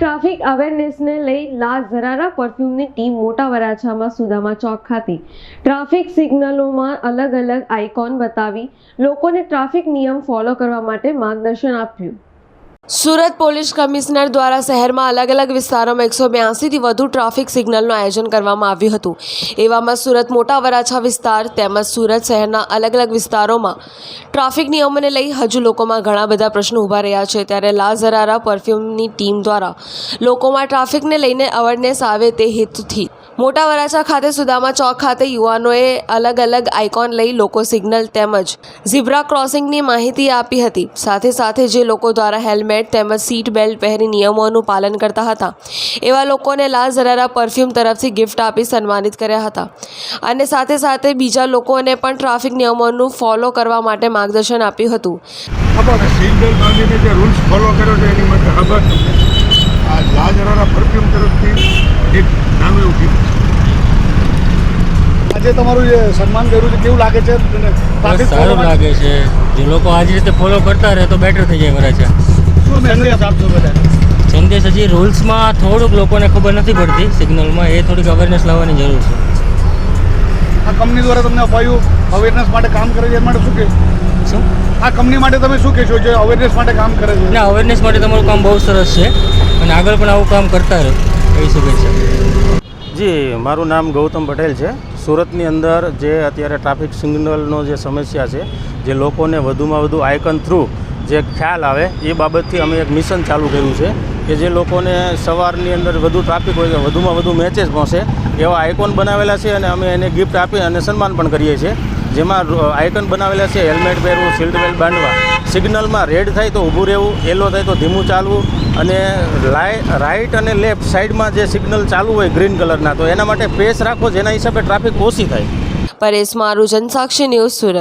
Traffic અવેરનેસને લઈ લા ઝરારા પરફ્યુમની team મોટા વરાછામાં સુદામા ચોક ખાતે. ટ્રાફિક સિગ્નલોમાં અલગ અલગ આઇકોન બતાવી લોકોને ટ્રાફિક નિયમ ફોલો કરવા માટે માર્ગદર્શન આપ્યું. સુરત પોલીસ કમિશનર દ્વારા શહેરમાં અલગ અલગ વિસ્તારોમાં એકસો બ્યાસીથી વધુ ટ્રાફિક સિગ્નલનું આયોજન કરવામાં આવ્યું હતું. એવામાં સુરત મોટા વરાછા વિસ્તાર તેમજ સુરત શહેરના અલગ અલગ વિસ્તારોમાં ટ્રાફિક નિયમોને લઈ હજુ લોકોમાં ઘણા બધા પ્રશ્નો ઊભા રહ્યા છે. ત્યારે લાઝરારા પરફ્યુમની ટીમ દ્વારા લોકોમાં ટ્રાફિકને લઈને અવેરનેસ આવે તે હેતુથી મોટા વરાછા ખાતે સુદામા ચોક ખાતે યુવાનોએ અલગ અલગ આઇકોન લઈ લોકો સિગ્નલ તેમજ ઝીબ્રા ક્રોસિંગની માહિતી આપી હતી. સાથે સાથે જે લોકો દ્વારા હેલ્મેટ તેમજ સીટ બેલ્ટ પહેરી નિયમોનું પાલન કરતા હતા. એવા લોકોને લાલ ઝરારા પરફ્યુમ તરફથી ગિફ્ટ આપી સન્માનિત કર્યા હતા. અને સાથે સાથે બીજા લોકોને પણ ટ્રાફિક નિયમોનું ફોલો કરવા માટે માર્ગદર્શન આપ્યું હતું. ખબર સીટ બેલ્ટ બાંધીને જે રૂલ્સ ફોલો કર્યો છે એની માટે ખબર આ લાજરારા પરફ્યુમ તરફથી એક નાનું એવું ગિફ્ટ આજે તમારું જે સન્માન કર્યું છે કેવું લાગે છે? સારું લાગે છે. જે લોકો આજ રીતે ફોલો કરતા રહે તો બેટર થઈ જાય વરાછા. શું મેસેજ આપશો બધાને સંદેશ હજી રૂલ્સમાં થોડુંક લોકોને ખબર નથી પડતી સિગ્નલમાં એ થોડીક અવેરનેસ લાવવાની જરૂર છે. આ કંપની દ્વારા તમને અપાયું અવેરનેસ માટે કામ કરે છે એ માટે શું કે? શું? આ કંપની માટે તમે શું કહેશો જે અવેરનેસ માટે કામ કરે છે? ના અવેરનેસ માટે તમારું કામ બહુ સરસ છે અને આગળ પણ આવું કામ કરતા રહો એવી શુભેચ્છા. જી મારું નામ ગૌતમ પટેલ છે. સુરતની અંદર જે અત્યારે ટ્રાફિક સિગ્નલનો જે સમસ્યા છે જે લોકોને વધુમાં વધુ આયકન થ્રુ જે ખ્યાલ આવે એ બાબતથી અમે એક મિશન ચાલુ કર્યું છે કે જે લોકોને સવારની અંદર વધુ ટ્રાફિક હોય કે વધુમાં વધુ મેચેસ પહોંચે એવા આઇકોન બનાવેલા છે અને અમે એને ગિફ્ટ આપી અને સન્માન પણ કરીએ છીએ. જેમાં આઇકન બનાવેલા છે હેલ્મેટ પહેરવું સીટ બેલ્ટ બાંધવા. સિગ્નલમાં રેડ થાય તો ઊભું રહેવું યલો થાય તો ધીમું ચાલવું અને રાઇટ અને લેફ્ટ સાઈડમાં જે સિગ્નલ ચાલુ હોય ગ્રીન કલરના તો એના માટે પેસ રાખો, જેના હિસાબે ટ્રાફિક ઓછી થાય. પરેશ મારું જનસાક્ષી ન્યૂઝ સુરત.